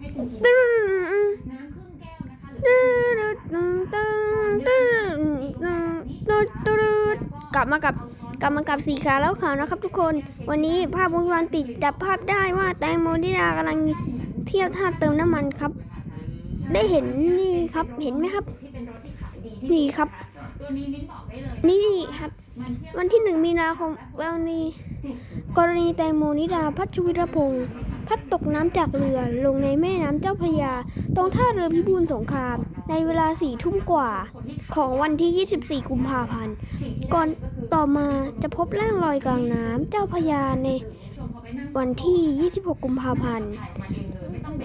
ให้คุณกินน้ำครึ่งแก้วนะคะหรือตึ้งตึ้งตึ้งตึ้งตึ้งตึ้งตึ้งกลับมากับกลับมากับสีขาแล้วขาวนะครับทุกคน วันนี้ภาพวงจรปิดจับภาพได้ว่าแตงโมนิดากำลังเที่ยวท่าเติมน้ำมันครับ ได้เห็นนี่ครับเห็นไหมครับ นี่ครับ นี่ครับมันเทียบวันที่หนึ่งมีนาคมวันนี้ กรณีแตงโมนิดาพัชวิรพงศ์ พัดตกน้ำจากเรือลงในแม่น้ำเจ้าพระยา ตรงท่าเรือพิบูลสงคราม ในเวลาสี่ทุ่มกว่า ของวันที่ 24 กุมภาพันธ์ ก่อนต่อมาจะพบร่างลอยกลางน้ำเจ้าพระยาในวันที่ 26 กุมภาพันธ์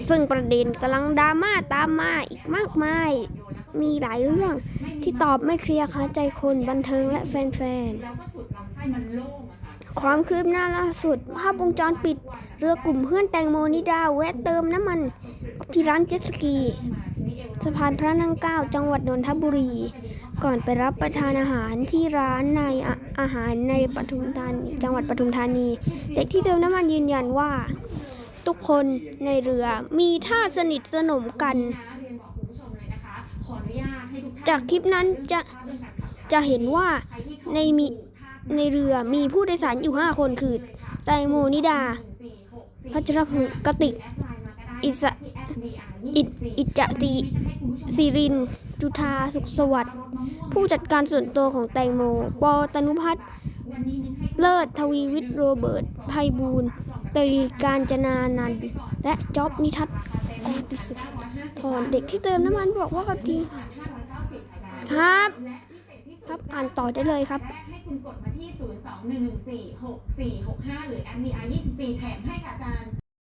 ซึ่งประเด็นกำลังดราม่าตามมาอีกมากมาย มีหลายเรื่องที่ตอบไม่เคลียร์คาใจคนบันเทิงและแฟนๆ ความคืบหน้าล่าสุด ภาพวงจรปิด เรือกลุ่มเพื่อนแตงโมนิดาแวะเติมน้ำมัน ที่ร้านเจ็ตสกี สะพานพระนั่งเกล้าจังหวัดนนทบุรี ก่อนไปรับประทานอาหารที่ร้านในออาหารในปทุมธานีจังหวัดปทุมธานี เด็กที่เติมน้ำมันยืนยันว่า ทุกคนในเรือมีท่าสนิทสนมกัน จากคลิปนั้นจะจะเห็นว่าในมี ในเรือมีผู้โดยสารอยู่ 5 คนคือแตงโมนิดา พัชรพงศ์กติก อิสะอิอิจติสิริน จุธาสุขสวัสดิ์ผู้จัดการส่วนตัวของแตงโม ปอตนุพัฒน์เลิศทวีวิทย์โรเบิร์ตไพบูลตรีการจนานันและจ๊อบนิทัศน์โอติสุทธพรเด็กที่เติมน้ำมันบอกว่ากับทีครับครับ อ่านต่อได้เลยครับ แรกให้คุณกดมาที่ 0 2 1 1 4 6 4 6 5 หรือ m d r 24 แถมให้ค่ะอาจารย์